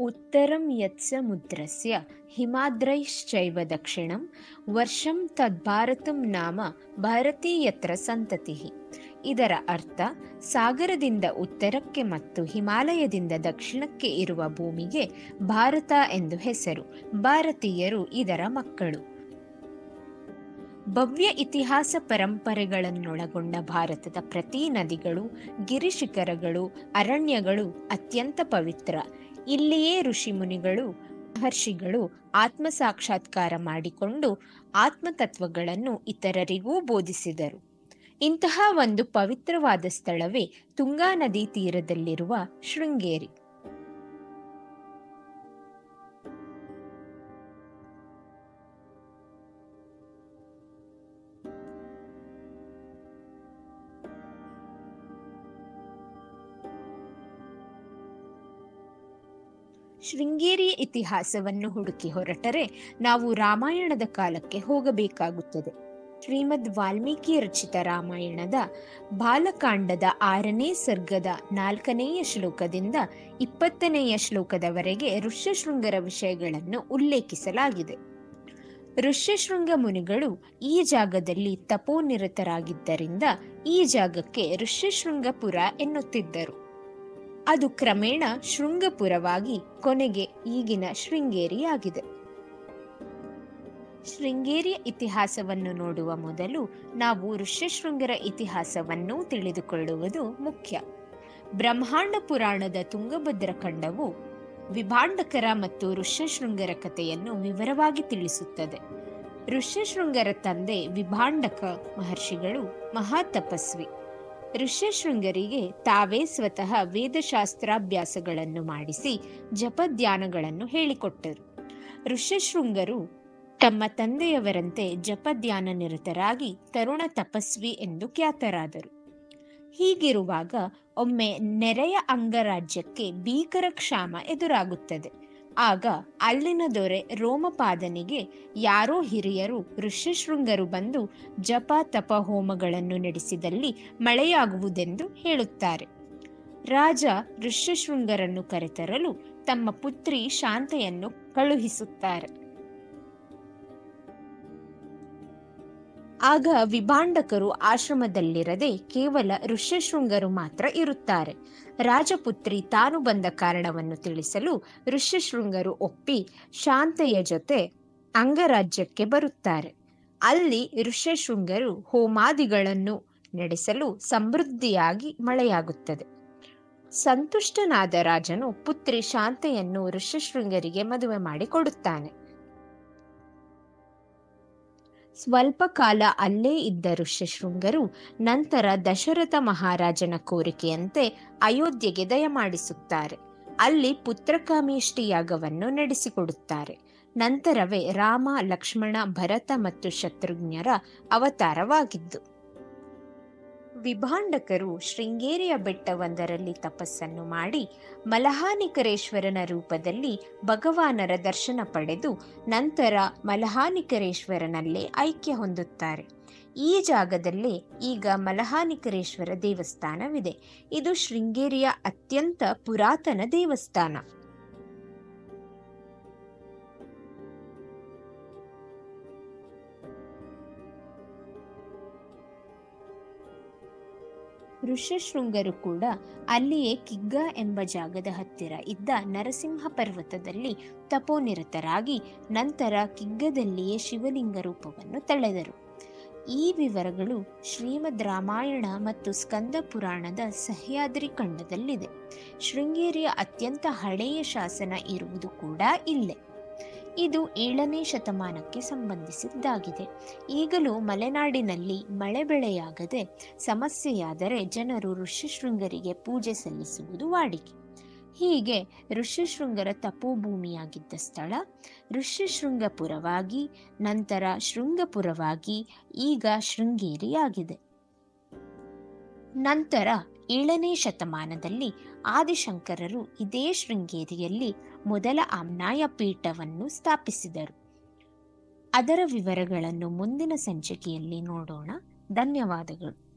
उत्तरं यत्समुद्रस्य हिमाद्रैश्चैव दक्षिणं ವರ್ಷಂ ತದ್ಭಾರತಂ ನಾಮ ಭಾರತೀ ಯತ್ರ ಸಂತತಿಃ ಇದರ ಅರ್ಥ ಸಾಗರದಿಂದ ಉತ್ತರಕ್ಕೆ ಮತ್ತು ಹಿಮಾಲಯದಿಂದ ದಕ್ಷಿಣಕ್ಕೆ ಇರುವ ಭೂಮಿಗೆ ಭಾರತ ಎಂದು ಹೆಸರು ಭಾರತೀಯರು ಇದರ ಮಕ್ಕಳು ಭವ್ಯ ಇತಿಹಾಸ ಪರಂಪರೆಗಳನ್ನೊಳಗೊಂಡ ಭಾರತದ ಪ್ರತಿ ನದಿಗಳು ಗಿರಿಶಿಖರಗಳು ಅರಣ್ಯಗಳು ಅತ್ಯಂತ ಪವಿತ್ರ ಇಲ್ಲಿಯೇ ಋಷಿಮುನಿಗಳು, ಮಹರ್ಷಿಗಳು ಆತ್ಮ ಸಾಕ್ಷಾತ್ಕಾರ ಮಾಡಿಕೊಂಡು ಆತ್ಮತತ್ವಗಳನ್ನು ಇತರರಿಗೂ ಬೋಧಿಸಿದರು. ಇಂತಹ ಒಂದು ಪವಿತ್ರವಾದ ಸ್ಥಳವೇ ತುಂಗಾ ನದಿ ತೀರದಲ್ಲಿರುವ ಶೃಂಗೇರಿ. ಶೃಂಗೇರಿಯ ಇತಿಹಾಸವನ್ನು ಹುಡುಕಿ ಹೊರಟರೆ ನಾವು ರಾಮಾಯಣದ ಕಾಲಕ್ಕೆ ಹೋಗಬೇಕಾಗುತ್ತದೆ. ಶ್ರೀಮದ್ ವಾಲ್ಮೀಕಿ ರಚಿತ ರಾಮಾಯಣದ ಬಾಲಕಾಂಡದ ಆರನೇ ಸರ್ಗದ ನಾಲ್ಕನೆಯ ಶ್ಲೋಕದಿಂದ ಇಪ್ಪತ್ತನೆಯ ಶ್ಲೋಕದವರೆಗೆ ಋಷ್ಯಶೃಂಗರ ವಿಷಯಗಳನ್ನು ಉಲ್ಲೇಖಿಸಲಾಗಿದೆ. ಋಷ್ಯಶೃಂಗ ಮುನಿಗಳು ಈ ಜಾಗದಲ್ಲಿ ತಪೋನಿರತರಾಗಿದ್ದರಿಂದ ಈ ಜಾಗಕ್ಕೆ ಋಷ್ಯಶೃಂಗಪುರ ಎನ್ನುತ್ತಿದ್ದರು. ಅದು ಕ್ರಮೇಣ ಶೃಂಗಪುರವಾಗಿ ಕೊನೆಗೆ ಈಗಿನ ಶೃಂಗೇರಿಯಾಗಿದೆ. ಶೃಂಗೇರಿಯ ಇತಿಹಾಸವನ್ನು ನೋಡುವ ಮೊದಲು ನಾವು ಋಷ್ಯಶೃಂಗರ ಇತಿಹಾಸವನ್ನು ತಿಳಿದುಕೊಳ್ಳುವುದು ಮುಖ್ಯ. ಬ್ರಹ್ಮಾಂಡ ಪುರಾಣದ ತುಂಗಭದ್ರ ಖಂಡವು ವಿಭಾಂಡಕರ ಮತ್ತು ಋಷ್ಯಶೃಂಗರ ಕಥೆಯನ್ನು ವಿವರವಾಗಿ ತಿಳಿಸುತ್ತದೆ. ಋಷ್ಯಶೃಂಗರ ತಂದೆ ವಿಭಾಂಡಕ ಮಹರ್ಷಿಗಳು ಮಹಾತಪಸ್ವಿ. ಋಷ್ಯಶೃಂಗರಿಗೆ ತಾವೇ ಸ್ವತಃ ವೇದಶಾಸ್ತ್ರಾಭ್ಯಾಸಗಳನ್ನು ಮಾಡಿಸಿ ಜಪಧ್ಯಾನಗಳನ್ನು ಹೇಳಿಕೊಟ್ಟರು. ಋಷ್ಯಶೃಂಗರು ತಮ್ಮ ತಂದೆಯವರಂತೆ ಜಪಧ್ಯಾನ ನಿರತರಾಗಿ ತರುಣ ತಪಸ್ವಿ ಎಂದು ಖ್ಯಾತರಾದರು. ಹೀಗಿರುವಾಗ ಒಮ್ಮೆ ನೆರೆಯ ಅಂಗರಾಜ್ಯಕ್ಕೆ ಭೀಕರ ಕ್ಷಾಮ ಎದುರಾಗುತ್ತದೆ. ಆಗ ಅಲ್ಲಿನ ದೊರೆ ರೋಮಪಾದನಿಗೆ ಯಾರೋ ಹಿರಿಯರು, ಋಷ್ಯಶೃಂಗರು ಬಂದು ಜಪ ತಪ ಹೋಮಗಳನ್ನು ನಡೆಸಿದಲ್ಲಿ ಮಳೆಯಾಗುವುದೆಂದು ಹೇಳುತ್ತಾರೆ. ರಾಜ ಋಷ್ಯಶೃಂಗರನ್ನು ಕರೆತರಲು ತಮ್ಮ ಪುತ್ರಿ ಶಾಂತೆಯನ್ನು ಕಳುಹಿಸುತ್ತಾರೆ. ಆಗ ವಿಭಾಂಡಕರು ಆಶ್ರಮದಲ್ಲಿರದೆ ಕೇವಲ ಋಷ್ಯಶೃಂಗರು ಮಾತ್ರ ಇರುತ್ತಾರೆ. ರಾಜಪುತ್ರಿ ತಾನು ಬಂದ ಕಾರಣವನ್ನು ತಿಳಿಸಲು ಋಷ್ಯಶೃಂಗರು ಒಪ್ಪಿ ಶಾಂತೆಯ ಜೊತೆ ಅಂಗರಾಜ್ಯಕ್ಕೆ ಬರುತ್ತಾರೆ. ಅಲ್ಲಿ ಋಷ್ಯಶೃಂಗರು ಹೋಮಾದಿಗಳನ್ನು ನಡೆಸಲು ಸಮೃದ್ಧಿಯಾಗಿ ಮಳೆಯಾಗುತ್ತದೆ. ಸಂತುಷ್ಟನಾದ ರಾಜನು ಪುತ್ರಿ ಶಾಂತೆಯನ್ನು ಋಷ್ಯಶೃಂಗರಿಗೆ ಮದುವೆ ಮಾಡಿ ಕೊಡುತ್ತಾನೆ ಸ್ವಲ್ಪ ಕಾಲ ಅಲ್ಲೇ ಇದ್ದ ಋಷ್ಯಶೃಂಗರು ನಂತರ ದಶರಥ ಮಹಾರಾಜನ ಕೋರಿಕೆಯಂತೆ ಅಯೋಧ್ಯೆಗೆ ದಯಮಾಡಿಸುತ್ತಾರೆ ಅಲ್ಲಿ ಪುತ್ರಕಾಮೇಷ್ಟಿ ಯಾಗವನ್ನು ನಡೆಸಿಕೊಡುತ್ತಾರೆ. ನಂತರವೇ ರಾಮ, ಲಕ್ಷ್ಮಣ, ಭರತ ಮತ್ತು ಶತ್ರುಘ್ನರ ಅವತಾರವಾಗಿದ್ದು. ವಿಭಾಂಡಕರು ಶೃಂಗೇರಿಯ ಬೆಟ್ಟವೊಂದರಲ್ಲಿ ತಪಸ್ಸನ್ನು ಮಾಡಿ ಮಲಹಾನಿಕರೇಶ್ವರನ ರೂಪದಲ್ಲಿ ಭಗವಾನರ ದರ್ಶನ ಪಡೆದು ನಂತರ ಮಲಹಾನಿಕರೇಶ್ವರನಲ್ಲೇ ಐಕ್ಯ ಹೊಂದುತ್ತಾರೆ. ಈ ಜಾಗದಲ್ಲೇ ಈಗ ಮಲಹಾನಿಕರೇಶ್ವರ ದೇವಸ್ಥಾನವಿದೆ. ಇದು ಶೃಂಗೇರಿಯ ಅತ್ಯಂತ ಪುರಾತನ ದೇವಸ್ಥಾನ. ಋಷ್ಯಶೃಂಗರು ಕೂಡ ಅಲ್ಲಿಯೇ ಕಿಗ್ಗ ಎಂಬ ಜಾಗದ ಹತ್ತಿರ ಇದ್ದ ನರಸಿಂಹ ಪರ್ವತದಲ್ಲಿ ತಪೋನಿರತರಾಗಿ ನಂತರ ಕಿಗ್ಗದಲ್ಲಿಯೇ ಶಿವಲಿಂಗ ರೂಪವನ್ನು ತಳೆದರು. ಈ ವಿವರಗಳು ಶ್ರೀಮದ್ ರಾಮಾಯಣ ಮತ್ತು ಸ್ಕಂದ ಪುರಾಣದ ಸಹ್ಯಾದ್ರಿ ಖಂಡದಲ್ಲಿದೆ. ಶೃಂಗೇರಿಯ ಅತ್ಯಂತ ಹಳೆಯ ಶಾಸನ ಇರುವುದು ಕೂಡ ಇಲ್ಲೇ. ಇದು ಏಳನೇ ಶತಮಾನಕ್ಕೆ ಸಂಬಂಧಿಸಿದ್ದಾಗಿದೆ. ಈಗಲೂ ಮಲೆನಾಡಿನಲ್ಲಿ ಮಳೆ ಬೆಳೆಯಾಗದೆ ಸಮಸ್ಯೆಯಾದರೆ ಜನರು ಋಷಿಶೃಂಗರಿಗೆ ಪೂಜೆ ಸಲ್ಲಿಸುವುದು ವಾಡಿಕೆ. ಹೀಗೆ ಋಷ್ಯಶೃಂಗರ ತಪೋಭೂಮಿಯಾಗಿದ್ದ ಸ್ಥಳ ಋಷ್ಯಶೃಂಗಪುರವಾಗಿ, ನಂತರ ಶೃಂಗಪುರವಾಗಿ, ಈಗ ಶೃಂಗೇರಿಯಾಗಿದೆ. ನಂತರ ಏಳನೇ ಶತಮಾನದಲ್ಲಿ ಆದಿಶಂಕರರು ಇದೇ ಶೃಂಗೇರಿಯಲ್ಲಿ ಮೊದಲ ಆಮ್ನಾಯ ಪೀಠವನ್ನು ಸ್ಥಾಪಿಸಿದರು. ಅದರ ವಿವರಗಳನ್ನು ಮುಂದಿನ ಸಂಚಿಕೆಯಲ್ಲಿ ನೋಡೋಣ. ಧನ್ಯವಾದಗಳು.